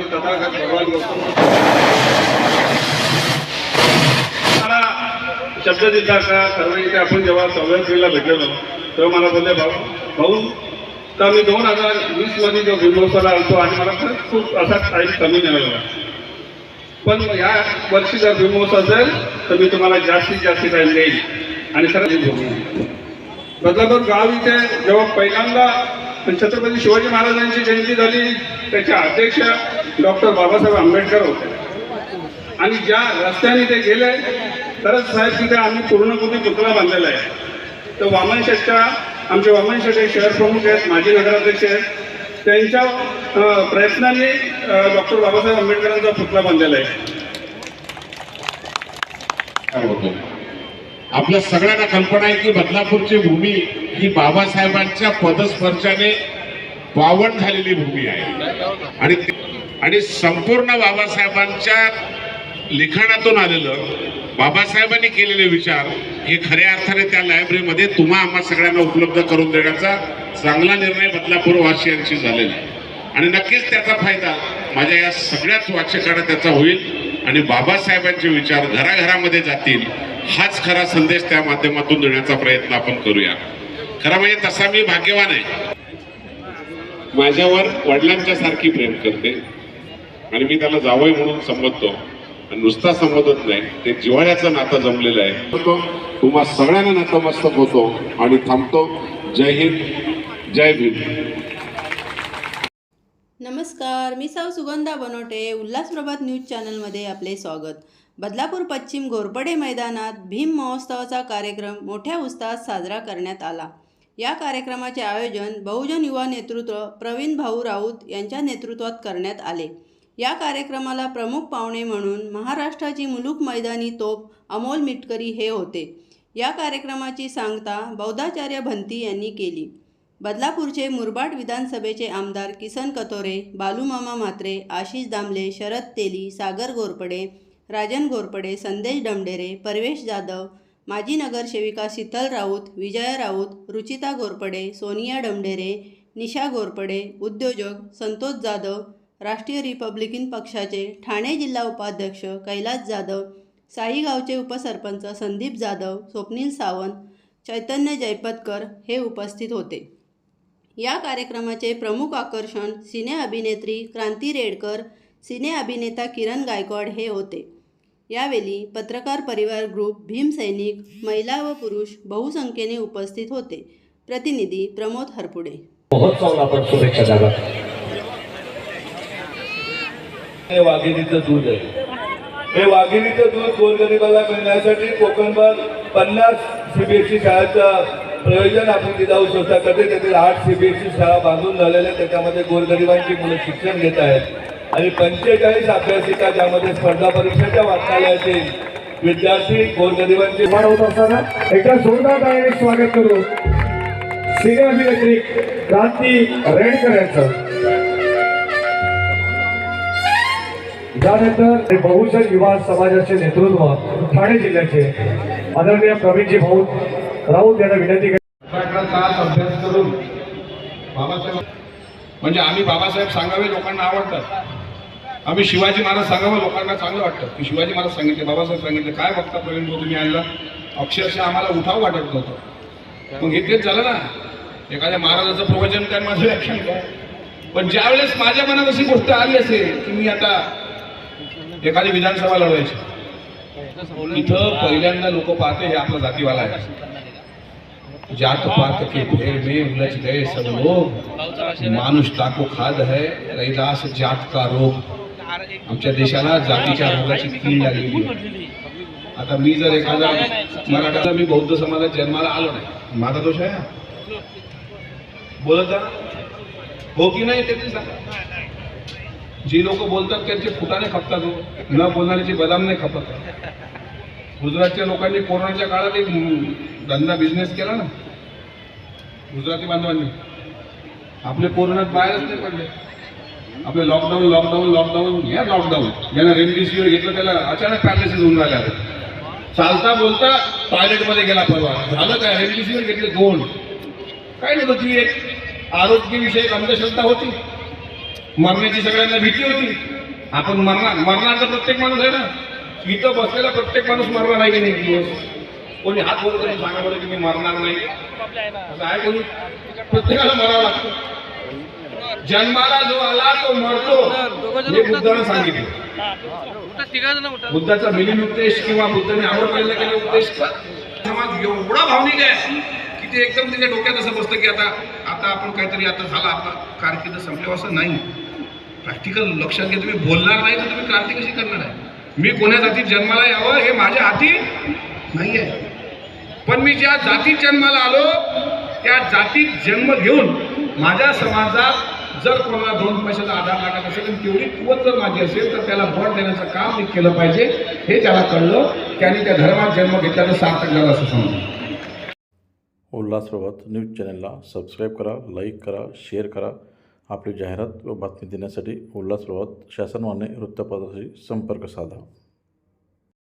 तथागत भगवान मला शब्द दिला का? सर्व इथे आपण जेव्हा सव्या भेटलेलो तेव्हा मला बोलले भाऊ भाऊ तर मी दोन हजार वीसमध्ये जो भीमोत्सवाला आलतो आणि मला खरंच खूप असा टाईम कमी मिळाला. पण या वर्षी जर भीमोत्सव असेल तर मी तुम्हाला जास्तीत जास्त टाईम देईल आणि खरंच बदलापूर गाव इथे जेव्हा पहिल्यांदा छत्रपती शिवाजी महाराजांची जयंती झाली. त्याचे अध्यक्ष डॉक्टर बाबासाहेब आंबेडकर होते. आणि ज्या रस्त्याने ते गेले तरच साहेब तिथे आम्ही पूर्णपणे पुतळा बांधलेला आहे. तर वामन शेटच्या आमचे वामन शेट शहर प्रमुख आहेत माजी नगराध्यक्ष आहेत. त्यांच्या प्रयत्नाने डॉक्टर बाबासाहेब आंबेडकरांचा पुतळा बांधलेला आहे. काय आपल्या सगळ्यांना कल्पना आहे की बदलापूरची भूमी ही बाबासाहेबांच्या पदस्पर्शाने पावन झालेली भूमी आहे. आणि आणि संपूर्ण बाबासाहेबांच्या लिखाणातून आलेलं बाबासाहेबांनी केलेले विचार हे खऱ्या अर्थाने त्या लायब्ररीमध्ये तुम्हा आम्हा सगळ्यांना उपलब्ध करून देण्याचा चांगला निर्णय बदलापूर वासियांशी झालेला आहे. आणि नक्कीच त्याचा फायदा माझ्या या सगळ्याच वाचकांना त्याचा होईल आणि बाबासाहेबांचे विचार घराघरामध्ये जातील हाच खरा संदेश त्या माध्यमातून देण्याचा प्रयत्न आपण करूया. खरं म्हणजे तसा मी भाग्यवान आहे. माझ्यावर वडिलांच्या सारखी प्रेम करते. आणि मी त्याला जावई म्हणून संबोधतो. आणि नुसता संबोधत नाही ते जिव्हाळ्याचं नातं जमलेलं आहे. तो तुम्हा सगळ्यांना नतमस्तक होतो आणि थांबतो. जय हिंद जय भीम. नमस्कार मी सौ सुगंधा बनोटे उल्हास प्रभात न्यूज चॅनलमध्ये आपले स्वागत. बदलापूर पश्चिम घोरपडे मैदानात भीम महोत्सवाचा कार्यक्रम मोठ्या उत्साहात साजरा करण्यात आला. या कार्यक्रमाचे आयोजन बहुजन युवा नेतृत्व प्रवीण भाऊ राऊत यांच्या नेतृत्वात करण्यात आले. या कार्यक्रमाला प्रमुख पाहुणे म्हणून महाराष्ट्राची मुलूक मैदानी तोप अमोल मिटकरी हे होते. या कार्यक्रमाची सांगता बौद्धाचार्य भंती यांनी केली. बदलापूरचे मुरबाड विधानसभेचे आमदार किसन कतोरे बालूमामा म्हात्रे आशिष दामले शरद तेली सागर गोरपडे राजन गोरपडे संदेश डमडेरे परवेश जाधव माजी नगरसेविका शीतल राऊत विजया राऊत रुचिता गोरपडे सोनिया डमडेरे निशा गोरपडे उद्योजक संतोष जाधव राष्ट्रीय रिपब्लिकन पक्षाचे ठाणे जिल्हा उपाध्यक्ष कैलास जाधव साईगावचे उपसरपंच संदीप जाधव स्वप्नील सावंत चैतन्य जयपतकर हे उपस्थित होते. या कार्यक्रमाचे प्रमुख आकर्षण सिने अभिनेत्री क्रांती रेडकर सिने अभिनेता किरण गायकवाड हे होते. यावेळी पत्रकार परिवार ग्रुप भीमसैनिक महिला व पुरुष बहुसंख्येने उपस्थित होते. प्रतिनिधी प्रमोद हरपुडे. महोत्सवाला आपण शुभेच्छा हे वाघिणीचं दूध आहे. हे वाघिणीचं दूध गोरगरिबाला मिळण्यासाठी कोकणभर पन्नास सीबीएसई शाळेचं प्रयोजन आपण दिलाऊ संस्था करते त्यातील आठ सीबीएसई शाळा बांधून झालेल्या त्याच्यामध्ये गोरगरिबांची मुलं शिक्षण घेत आहेत. आणि पंचेचाळीस अभ्यासिका ज्यामध्ये स्पर्धा परीक्षेच्या वाचनालयातील विद्यार्थी गोरगरिबांचे निर्माण होत असताना एकदा जोरदार टाळ्याने स्वागत करू सिने अभिनेत्री क्रांती रेडकर यांचं त्यानंतर बहुजन युवा समाजाचे नेतृत्व ठाणे जिल्ह्याचे आदरणीय प्रवीणजी भाऊ राऊत यांना विनंती अभ्यास करून बाबासाहेब म्हणजे आम्ही बाबासाहेब सांगावे लोकांना आवडतात. आम्ही शिवाजी महाराज सांगावं लोकांना चांगलं वाटतं. की शिवाजी महाराज सांगितले बाबासाहेब सांगितले काय बघता प्रवीण भाऊ तुम्ही आणला? अक्षरशः आम्हाला उठाव वाटत नव्हतं. मग हे तेच झालं ना. एखाद्या महाराजाचं प्रवचन काय माझं व्याख्यान काय पण ज्यावेळेस माझ्या मनात अशी गोष्ट आली असेल की मी आता एखादी विधानसभा लढवायची. इथं पहिल्यांदा लोक पाहते हे आपला जातीवाला आहे. जात पात के भेड़ में उलझ गए सब लोग। मानुष ताको खाद है रैदास जात का रोग। आमच्या देशाला जातीच्या रोगाची कीड लागलेली आहे. आता मी जर एखादा मराठाचा मी बौद्ध समाजात जन्माला आलो नाही माझा दोष आहे बोलत जा हो की नाही ते सांगा जी लोक बोलतात त्यांचे फुटाने खपतात हो. न बोलणाऱ्याचे बदाम नाही खपत. गुजरातच्या लोकांनी कोरोनाच्या काळात एक धंदा बिझनेस केला ना. गुजराती बांधवांनी. आपले कोरोनात बाहेरच नाही पडले. आपलं लॉकडाऊन लॉकडाऊन लॉकडाऊन या लॉकडाऊन ज्यांना रेमडेसिवीर घेतलं त्याला अचानक पॅरालिसिस होऊन राहिला चालता बोलता टॉयलेटमध्ये गेला परवा. झालं काय? रेमडेसिवीर घेतले दोन. काय नाही ती एक आरोग्यविषयक अंधश्रद्धा होती. मरण्याची सगळ्यांना भीती होती. आपण मरणार मरणार तर प्रत्येक माणूस आहे ना. इथं बसलेला प्रत्येक माणूस मरणार आहे की नाही दिवस? कोणी हात बोलत नाही सांगा बरं की मी मरणार नाही. असं आहे कोणी प्रत्येकाला मरावं लागतं. जन्माला जो आला तो मरतो. हे बुद्धानं सांगितलं. बुद्धाचा मिलिन उपदेश किंवा बुद्धाने आवडलेला केला उपदेश समाज एवढा भावनिक आहे की ते एकदम तिच्या डोक्यात असं बसतं की आता आता आपण काहीतरी आता झाला आपला कारकीर्द संपल्यावर असं नाही. प्रॅक्टिकल लक्षात घ्या तुम्ही बोलणार नाही तर तुम्ही क्रांती कशी करणार आहे? मी कोण्या जातीत जन्माला यावं हे माझ्या हाती नाही आहे. पण मी ज्या जातीत जन्माला आलो त्या जातीत जन्म घेऊन माझ्या समाजात जर कोणाला दोन पैशाचा आधार लागत असेल आणि तेवढी कुवत जर माझी असेल तर त्याला भोट देण्याचं काम मी केलं पाहिजे. हे त्याला कळलं. त्याने त्या धर्मात जन्म घेतल्याचं सार्थक झालं असं समजलं. उल्हास न्यूज चॅनलला सबस्क्राईब करा लाईक करा शेअर करा. आपली जाहिरात व बातमी देण्यासाठी उल्हास शासनमान्य वृत्तपत्राशी संपर्क साधा.